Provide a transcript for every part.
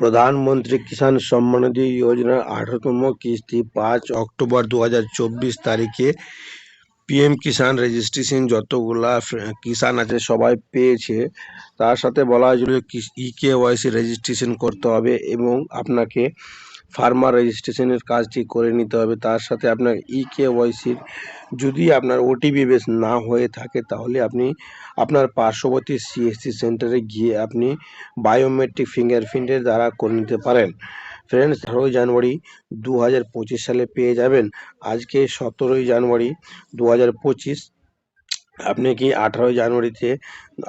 প্রধানমন্ত্রী কিষাণ সম্মান নিধি যোজনার আঠারোতম কিস্তি পাঁচ অক্টোবর দু হাজার চব্বিশ তারিখে পিএম কিষাণ রেজিস্ট্রেশন যতগুলা কিষাণ আছে সবাই পেয়েছে। তার সাথে বলা হয়েছিল ই কে ওয়াইসি রেজিস্ট্রেশন করতে হবে এবং আপনাকে ফার্মার রেজিস্ট্রেশনের কাজটি করে নিতে হবে। তার সাথে আপনার ই কে ওয়াইসির যদি আপনার ওটিপি বেস না হয়ে থাকে, তাহলে আপনি আপনার পার্শ্ববর্তী সিএসসি সেন্টারে গিয়ে আপনি বায়োমেট্রিক ফিঙ্গারপ্রিন্টের দ্বারা করে নিতে পারেন। ফ্রেন্ডস আঠারোই জানুয়ারি দু হাজার পঁচিশ সালে পেয়ে যাবেন। আজকে সতেরোই জানুয়ারি দু হাজার পঁচিশ, আপনি কি আঠারোই জানুয়ারিতে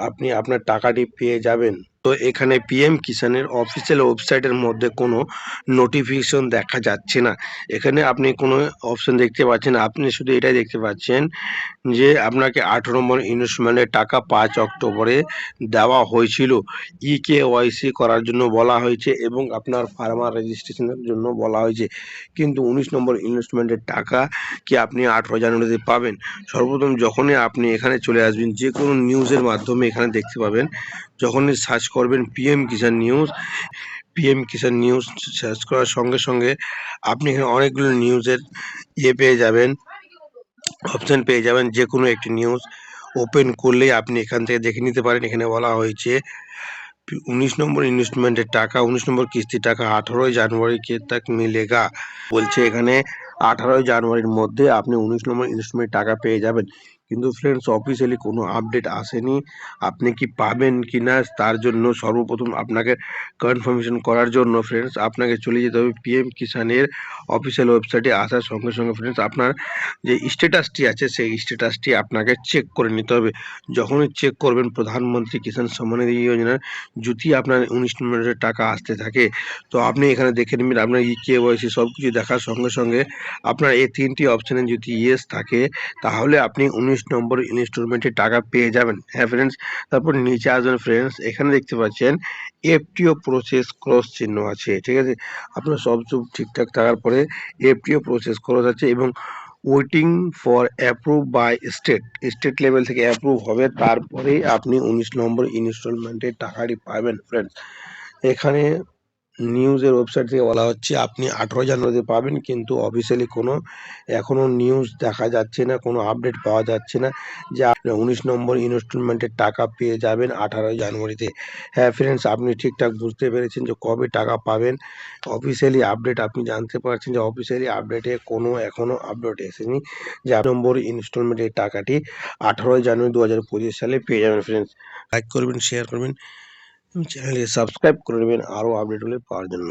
আপনি আপনার টাকাটি পেয়ে যাবেন? তো এখানে পিএম কিষানের অফিসিয়াল ওয়েবসাইটের মধ্যে কোনো নোটিফিকেশন দেখা যাচ্ছে না। এখানে আপনি কোনো অপশন দেখতে পাচ্ছেন। আপনি শুধু এটাই দেখতে পাচ্ছেন যে আপনাকে আঠারো নম্বর ইনভেস্টমেন্টের টাকা পাঁচ অক্টোবরে দেওয়া হয়েছিল। ই কে ওয়াইসি করার জন্য বলা হয়েছে এবং আপনার ফার্মার রেজিস্ট্রেশনের জন্য বলা হয়েছে। কিন্তু উনিশ নম্বর ইনভেস্টমেন্টের টাকা কি আপনি আঠারো জানুয়ারিতে পাবেন? সর্বপ্রথম যখনই আপনি এখানে চলে আসবেন, যে কোনো নিউজের মাধ্যমে এখানে দেখতে পাবেন যখনই সার্চ করবেন PM Kisan news PM Kisan news search করার সঙ্গে সঙ্গে আপনি এখানে অনেকগুলো নিউজের ইয়ে পেয়ে যাবেন অপশান পেয়ে যাবেন যে কোনো একটি নিউজ ওপেন করলেই আপনি এখান থেকে দেখে নিতে পারেন। এখানে বলা হয়েছে, উনিশ নম্বর ইনভেস্টমেন্টের টাকা, উনিশ নম্বর কিস্তির টাকা আঠারোই জানুয়ারি কে তাক মিলেগা? বলছে এখানে আঠারোই জানুয়ারির মধ্যে আপনি উনিশ নম্বর ইনভেস্টমেন্টের টাকা পেয়ে যাবেন। কিন্তু ফ্রেন্ডস অফিসিয়ালি কোনো আপডেট আসেনি। আপনি কি পাবেন কি না তার জন্য সর্বপ্রথম আপনাকে কনফার্মেশন করার জন্য ফ্রেন্ডস আপনাকে চলে যেতে হবে পিএম কিষানের অফিসিয়াল ওয়েবসাইটে আসার সঙ্গে সঙ্গে ফ্রেন্ডস আপনার যে স্ট্যাটাসটি আছে, সেই স্ট্যাটাসটি আপনাকে চেক করে নিতে হবে। যখনই চেক করবেন, প্রধানমন্ত্রী কিষাণ সম্মান নিধি যোজনার যদি আপনার উনিশ নম্বরের টাকা আসতে থাকে। তো আপনি এখানে দেখে নেবেন, আপনার ই কে ওয়াইসি সব কিছু দেখার সঙ্গে সঙ্গে আপনার এই তিনটি অপশানে যদি ইয়েস থাকে, তাহলে আপনি উনিশ নম্বর ইনস্টলমেন্টে টাকা পেয়ে যাবেন। হ্যাঁ ফ্রেন্ডস তারপর নিচে আসবেন ফ্রেন্ডস এখানে দেখতে পাচ্ছেন এফটিও প্রসেস ক্রস চিহ্ন আছে, ঠিক আছে? আপনার সব সব ঠিকঠাক থাকার পরে এফটিও প্রসেস ক্রস আছে এবং waiting for approve by state state level থেকে অ্যাপ্রুভ হবে তারপরেই আপনি উনিশ নম্বর ইনস্টলমেন্টের টাকাটি পাবেন ফ্রেন্ডস এখানে নিউজের ওয়েবসাইট থেকে বলা হচ্ছে, আপনি আঠেরো জানুয়ারিতে পাবেন, কিন্তু অফিসিয়ালি কোনো এখনও নিউজ দেখা যাচ্ছে না, কোনো আপডেট পাওয়া যাচ্ছে না, যে আপনি উনিশ নম্বর ইনস্টলমেন্টের টাকা পেয়ে যাবেন আঠারোই জানুয়ারিতে। হ্যাঁ ফ্রেন্ডস আপনি ঠিকঠাক বুঝতে পেরেছেন যে কবে টাকা পাবেন। অফিসিয়ালি আপডেট আপনি জানতে পারছেন যে অফিসিয়ালি আপডেটে কোনো এখনও আপডেট এসেনি, যে আট নম্বর ইনস্টলমেন্টের টাকাটি আঠারোই জানুয়ারি দু হাজার পঁচিশ সালে পেয়ে যাবেন ফ্রেন্ডস লাইক করবেন শেয়ার করবেন। চ্যানেলকে সাবস্ক্রাইব করে নেবেন। আরও আপডেটগুলি পাওয়ার জন্য।